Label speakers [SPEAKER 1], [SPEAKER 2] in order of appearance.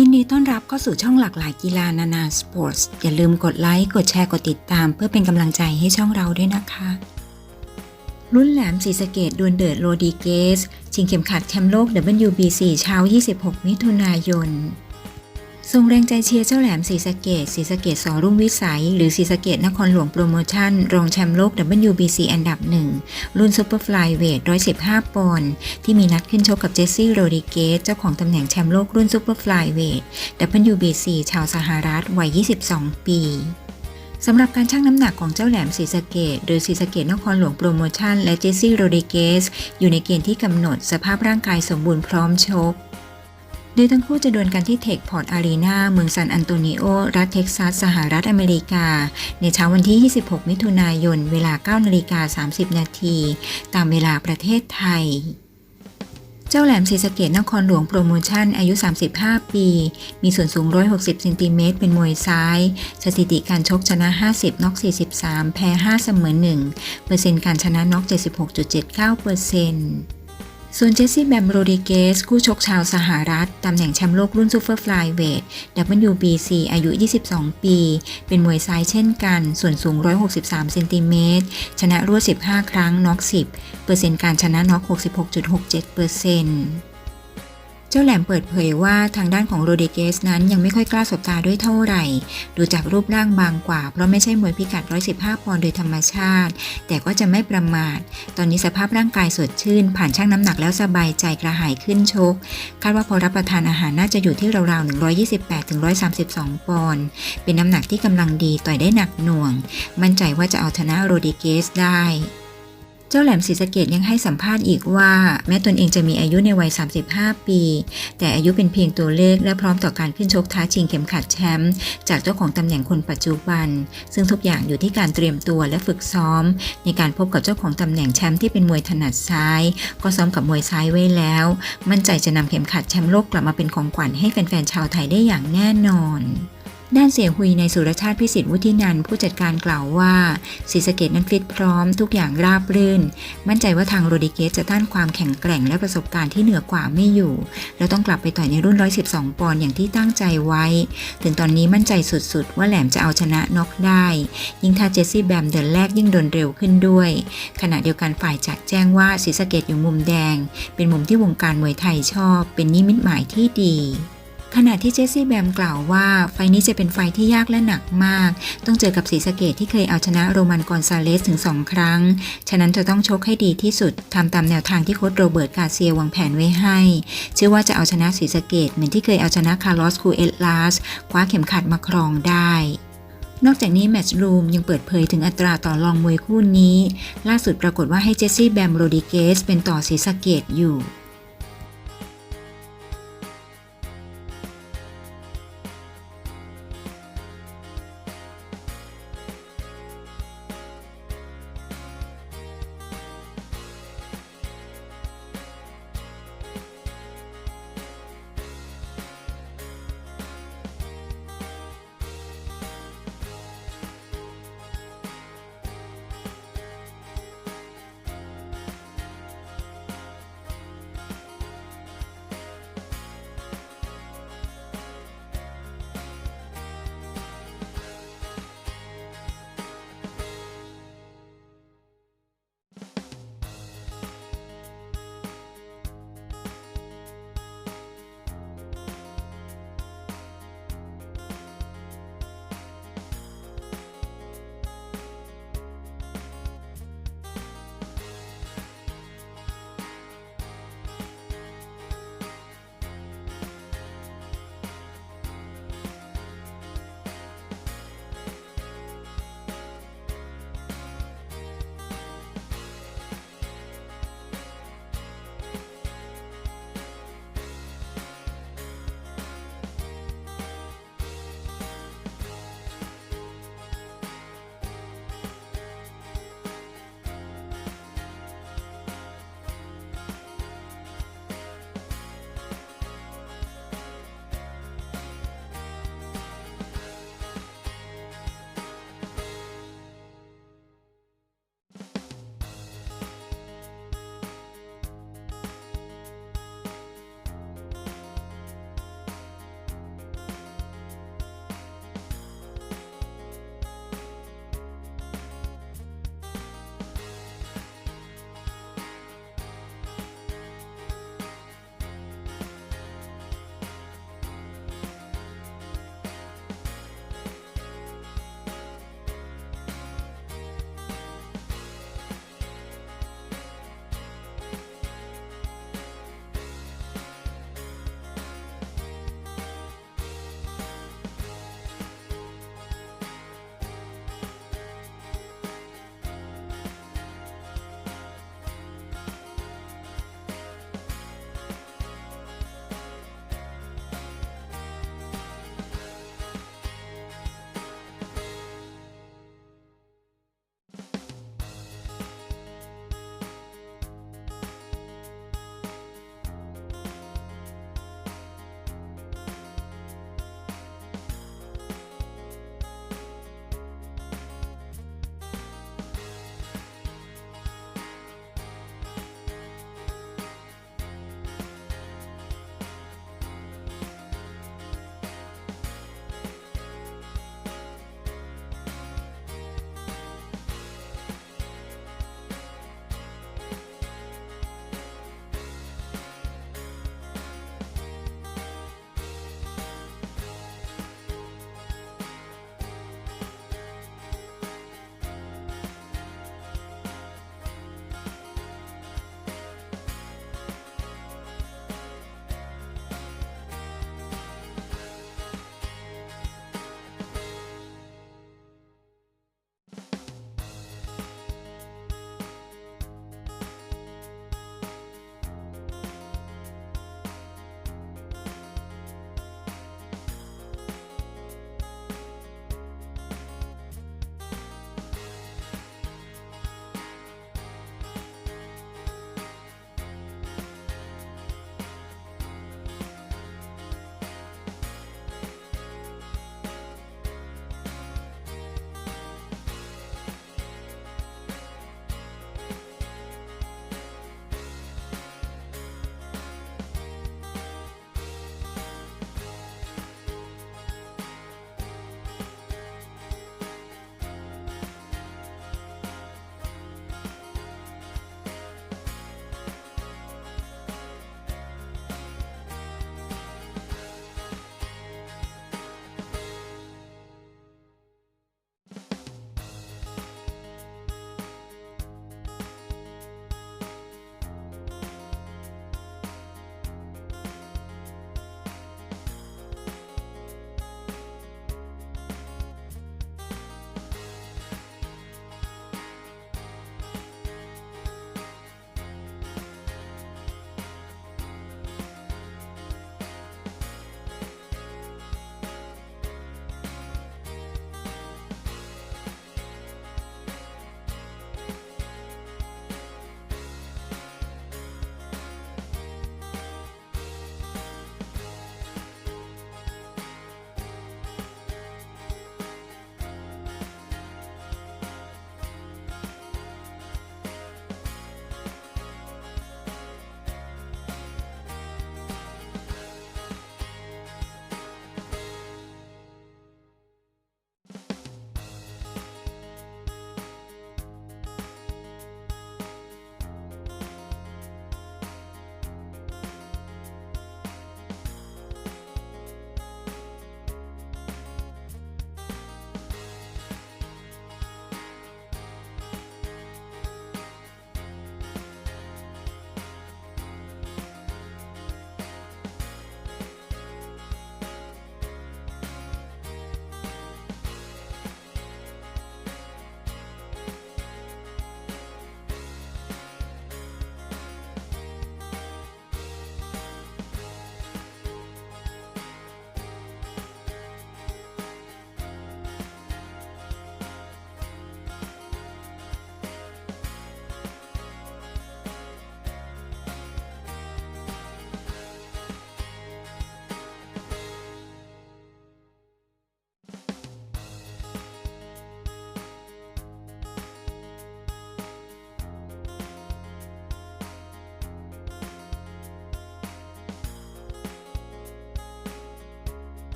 [SPEAKER 1] ยินดีต้อนรับเข้าสู่ช่องหลากหลายกีฬานานาสปอร์ตอย่าลืมกดไลค์ กดแชร์ กดติดตาม เพื่อเป็นกำลังใจให้ช่องเราด้วยนะคะรุ่นแหลมศรีสะเกดดวลเดือดโรดีเกสชิงเข็มขัดแชมป์โลก WBC เช้า 26 มิถุนายน ทรงแรงใจเชียร์เจ้าแหลมศรีสะเกดศรีสะเกดสอรุ่งวิสัย หรือศรีสะเกดนครหลวงโปรโมชั่น รองแชมป์โลก WBC อันดับหนึ่ง รุ่นซูเปอร์ฟลายเวท 115 ปอนด์ ที่มีนัดขึ้นชกกับเจสซี่โรดิเกส เจ้าของตำแหน่งแชมป์โลกรุ่นซูเปอร์ฟลายเวท WBC ชาวสหรัฐ วัย 22 ปีสำหรับการชั่งน้ำหนักของเจ้าแหลมศรีสะเกดหรือศรีสะเกดนครหลวงโปรโมชั่นและเจสซี่โรดิเกสอยู่ในเกณฑ์ที่กำหนดสภาพร่างกายสมบูรณ์พร้อมชก โดยทั้งคู่จะดวลกันที่เทคพอร์ตอารีนาเมืองซานอันโตนิโอ รัฐเท็กซัส สหรัฐอเมริกา ในเช้าวันที่ 26 มิถุนายน เวลา 9 นาฬิกา 30 นาที ตามเวลาประเทศไทยเจ้าแหลมศรีสะเกดนครหลวงโปรโมชั่นอายุ 35 ปี มีส่วนสูง 160เซนติเมตร เป็นมวยซ้าย สถิติการชกชนะ 50 น็อก 43 แพ้ 5 เสมอ 1 เปอร์เซ็นต์การชนะน็อก 76.79เปอร์เซ็นต์ ส่วนเจสซี่แบมโรดิเกสคู่ชกชาวสหรัฐ ตำแหน่งแชมป์โลกรุ่นซูเปอร์ฟลายเวท WBC อายุ 22 ปี เป็นมวยซ้ายเช่นกัน ส่วนสูง 163 เซนติเมตร ชนะรวด 15 ครั้ง น็อก 10 เปอร์เซ็นต์การชนะน็อก 66.67 เปอร์เซ็นต์ จ้าแหลมเปิดเผยว่าทางด้านของโรดิเกสนั้นยังไม่ค่อยกล้าสบตาด้วยเท่าไหร่ ดูจากรูปร่างบางกว่า เพราะไม่ใช่มวยพิกัด 115 ปอนด์โดยธรรมชาติ แต่ก็จะไม่ประมาท ตอนนี้สภาพร่างกายสดชื่น ผ่านชั่งน้ำหนักแล้วสบายใจกระหายขึ้นชก คาดว่าพอรับประทานอาหารน่าจะอยู่ที่ราวๆ 128-132 ปอนด์ เป็นน้ำหนักที่กำลังดีต่อยได้หนักหน่วง มั่นใจว่าจะเอาชนะโรดิเกสได้ เจ้าแหลมศรีสะเกดยังให้สัมภาษณ์อีกว่า แม้ตนเองจะมีอายุในวัย 35 ปี แต่อายุเป็นเพียงตัวเลขและพร้อมต่อการขึ้นชกท้าชิงเข็มขัดแชมป์จากเจ้าของตำแหน่งคนปัจจุบัน ซึ่งทุกอย่างอยู่ที่การเตรียมตัวและฝึกซ้อม ในการพบกับเจ้าของตำแหน่งแชมป์ที่เป็นมวยถนัดซ้าย ก็ซ้อมกับมวยซ้ายไว้แล้ว มั่นใจจะนำเข็มขัดแชมป์โลกกลับมาเป็นของขวัญให้แฟนๆชาวไทยได้อย่างแน่นอน ด้านเสียหุยในสุรชาติพิสิทธิ์วุฒินันผู้จัดการกล่าวว่าศรีสะเกดนั้นฟิตพร้อมทุกอย่างราบรื่น มั่นใจว่าทางโรดิเกสจะต้านความแข็งแกร่งและประสบการณ์ที่เหนือกว่าไม่อยู่ แล้วต้องกลับไปต่อยในรุ่น 112 ปอนด์อย่างที่ตั้งใจไว้ ถึงตอนนี้มั่นใจสุดๆ ว่าแหลมจะเอาชนะน็อกได้ ยิ่งถ้าเจสซี่แบมเดินแรกยิ่งโดนเร็วขึ้นด้วย ขณะเดียวกันฝ่ายจัดแจ้งว่าศรีสะเกดอยู่มุมแดง เป็นมุมที่วงการมวยไทยชอบ เป็นนิมิตหมายที่ดี ขณะที่เจสซี่แบมกล่าวว่าไฟนี้จะเป็นไฟที่ยากและหนักมาก ต้องเจอกับศรีสะเกดที่เคยเอาชนะโรมันกอนซาเลสถึง 2 ครั้ง ฉะนั้นจะต้องชกให้ดีที่สุดทำตามแนวทางที่โค้ชโรเบิร์ตกาเซียวางแผนไว้ให้ เชื่อว่าจะเอาชนะศรีสะเกดเหมือนที่เคยเอาชนะคาร์ลอสคูเอตลาสคว้าเข็มขัดมาครองได้นอกจากนี้แมตช์รูมยังเปิดเผยถึงอัตราต่อรองมวยคู่นี้ ล่าสุดปรากฏว่าให้เจสซี่แบมโรดิเกสเป็นต่อศีสะเกดอยู่